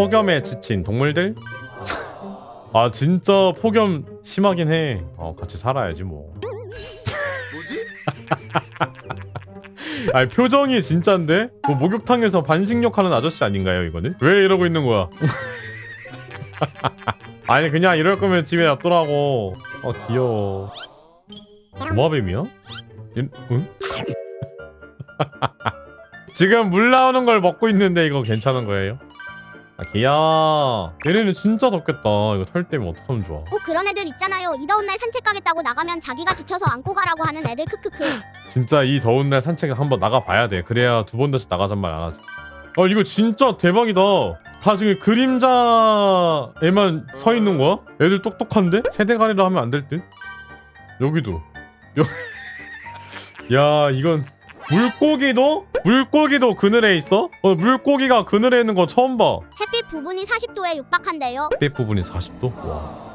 폭염에 지친 동물들? 아 진짜 폭염 심하긴 해. 어 같이 살아야지 뭐. 뭐지? 아니 표정이 진짠데? 뭐 목욕탕에서 반식욕 하는 아저씨 아닌가요 이거는? 왜 이러고 있는 거야? 아니 그냥 이럴 거면 집에 놔두라고. 아 귀여워. 도마뱀이야? 얘, 응? 지금 물 나오는 걸 먹고 있는데 이거 괜찮은 거예요? 아 귀여워. 얘네는 진짜 덥겠다. 이거 털 때문에 어떡하면 좋아. 꼭 그런 애들 있잖아요. 이 더운 날 산책 가겠다고 나가면 자기가 지쳐서 안고 가라고 하는 애들 크크크. 진짜 이 더운 날 산책을 한번 나가 봐야 돼. 그래야 두 번 다시 나가잔 말 안 하지. 아 이거 진짜 대박이다. 다 지금 그림자에만 서 있는 거야? 애들 똑똑한데? 세대가리라 하면 안 될 듯? 여기도. 여... 야 이건 물고기도? 물고기도 그늘에 있어? 어 물고기가 그늘에 있는 거 처음 봐. 부분이 40도에 육박한대요. 햇빛 부분이 40도? 와.